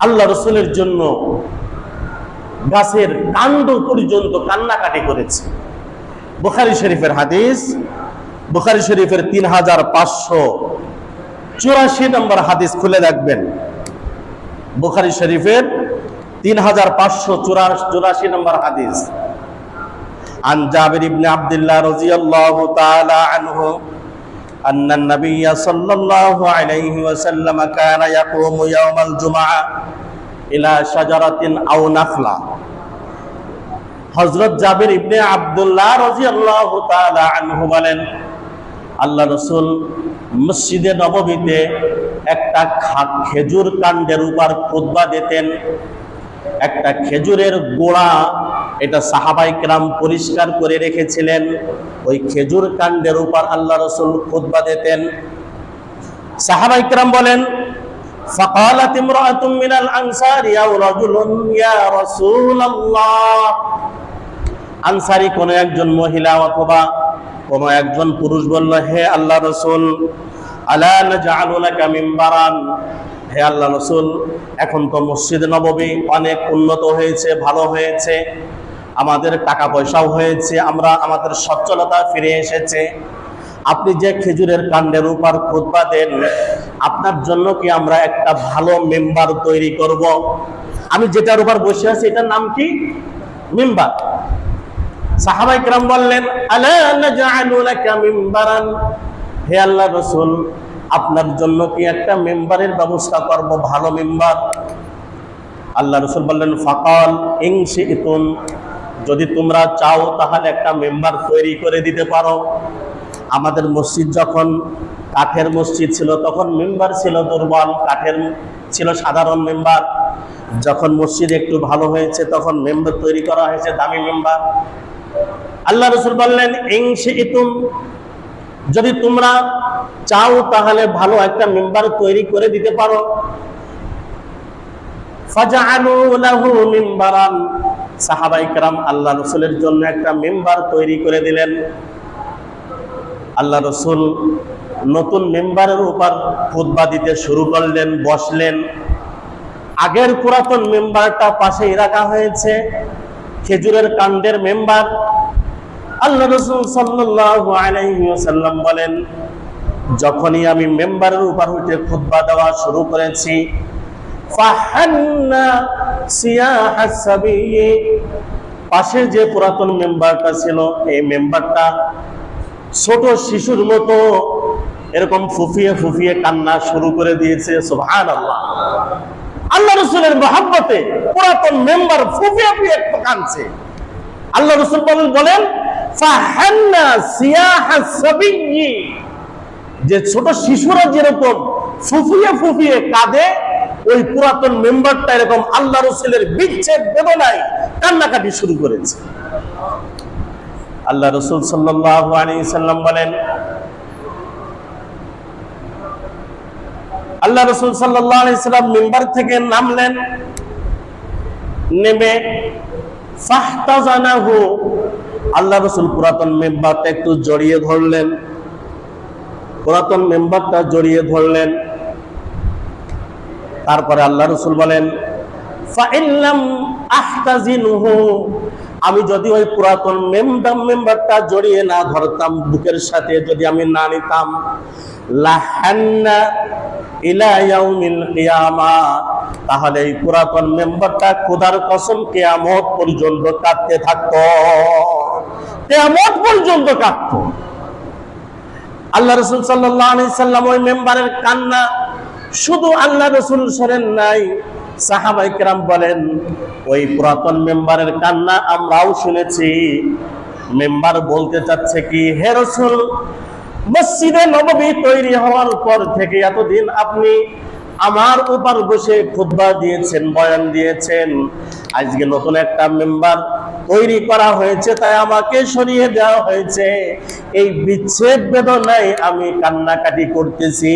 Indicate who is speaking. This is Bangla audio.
Speaker 1: আল্লাহ রসুলের জন্য গাছের কাণ্ড পর্যন্ত কান্নাকাটি করেছে বুখারি শরীফের হাদিস বুখারি শরীফের তিন হাজার পাঁচশো চুরাশি নম্বর হাদিস খুলে রাখবেন বুখারি শরীফের তিন হাজার পাঁচশো চুরাশি নম্বর হাদিস عن جابر بن عبد الله رضي الله تعالى عنه أن النبي صلى الله عليه وسلم كان يقوم يوم الجمعة إلى شجرة أو نخلة হজরত জাবির ইবনে আব্দুল্লাহ রাদিয়াল্লাহু তাআলা আনহু বলেন আল্লাহ রসুল মসজিদে নববীতে একটা খা- খেজুর কাণ্ডের উপর খুতবা দিতেন একটা খেজুরের গোড়া এটা সাহাবাই কেরাম পরিষ্কার করে রেখেছিলেন ওই খেজুর কাণ্ডের উপর আল্লাহ রসুল খুতবা দিতেন সাহাবাই কেরাম বলেন فقالت امرأة من الأنصار يا رجل يا رسول الله আনসারি কোন একজন মহিলা অথবা কোন একজন পুরুষ বলল হে আল্লাহ রসুল আলা নাজআলু লাকা মিম্বারান হে আল্লাহ রসুল এখন তো মসজিদ নববী অনেক উন্নত হয়েছে ভালো হয়েছে আমাদের টাকা পয়সাও হয়েছে, আমরা আমাদের সচ্ছলতা ফিরে এসেছে। আপনি যে খেজুরের কাণ্ডের উপর খোঁজবা দেন, আপনার জন্য কি আমরা একটা ভালো মেম্বার তৈরি করব। আমি যেটার উপর বসে আছি, এটার নাম কি? মেম্বার। সাহাবাই কিরাম বললেন হে আল্লাহ রসুল, আপনার জন্য কি একটা মেম্বারের ব্যবস্থা করব, ভালো মেম্বার? আল্লাহ রসুল বললেন, ফাকাল ইংশি ইতুন যদি তোমরা চাও তাহলে একটা মেম্বার তৈরি করে দিতে পারো। আমাদের মসজিদ যখন কাঠের মসজিদ ছিল, তখন মেম্বার ছিল দুর্বল, কাঠের ছিল সাধারণ মেম্বার যখন মসজিদ একটু ভালো হয়েছে, তখন মেম্বার তৈরি করা হয়েছে, দামি মেম্বার আল্লাহ রসুল বললেন ইংশে ইতুম যদি তোমরা চাও তাহলে ভালো একটা মেম্বার তৈরি করে দিতে পারো। সাহাবাইকরাম আল্লাহ রসুলের জন্য একটা মেম্বার তৈরি করে দিলেন। আল্লাহ রসুল নতুন মেম্বারের উপর খুদ্া দিতে শুরু করলেন, বসলেন। আগের পুরাতন মেম্বারটা পাশেই রাখা হয়েছে, খেজুরের কাণ্ডের মেম্বার। আল্লাহ রসুল সাল্লাম বলেন, যখনই আমি মেম্বারের উপর উঠে খুদ্া দেওয়া শুরু করেছি পাশে যে পুরাতন মেম্বারটা ছিল, এই মেম্বারটা ছোট শিশুর মতো এরকম ফুফিয়ে ফুফিয়ে কান্না শুরু করে দিয়েছে সুবহান আল্লাহ আল্লাহ রসুলের মহাব্বতে পুরাতন মেম্বার ফুফিয়ে ফুফিয়ে কানছে আল্লাহ রসুল বলেন যে ছোট শিশুরা যেরকম ফুফিয়ে ফুফিয়ে কাঁদে ওই পুরাতন মেম্বারটা এরকম আল্লাহ রসুলের বিচ্ছেদ বেদনায় কান্নাকাটি শুরু করেছে। আল্লাহ রসুল সাল্লাম বলেন, আল্লাহ রসুল সাল্লাম মেম্বার থেকে নামলেন, নেমে আল্লাহ রসুল পুরাতন মেম্বারটা একটু জড়িয়ে ধরলেন। পুরাতন মেম্বারটা জড়িয়ে ধরলেন। তারপরে আল্লাহ রসুল বলেন আমি যদি ওই পুরাতন মেম্বার মেম্বারটা জড়িয়ে না ধরতাম, বুকের সাথে যদি আমি না নিতাম তাহলে এই পুরাতন মেম্বারটা খোদার কসম কিয়ামত পর্যন্ত কাঁদতে থাকতো। কিয়ামত পর্যন্ত কাঁদতো। আল্লাহ রসুল সাল্লাম ওই মেম্বারের কান্না শুধু আল্লাহ রসুল শোনেন নাই সাহাবাই কেরাম বলেন, ওই পুরাতন মেম্বারের কান্না আমরাও শুনেছি। মেম্বার বলতে চাচ্ছে কি, হে রসুল, মসজিদে নববী তৈরি হওয়ার পর থেকে এতদিন আপনি আমার উপর বসে খুতবা দিয়েছেন, বয়ান দিয়েছেন। আজকে নতুন একটা মেম্বার তৈরি করা হয়েছে, তাই আমাকে সরিয়ে দেওয়া হয়েছে। এই বিচ্ছেদ বেদনায় আমি কান্নাকাটি করতেছি।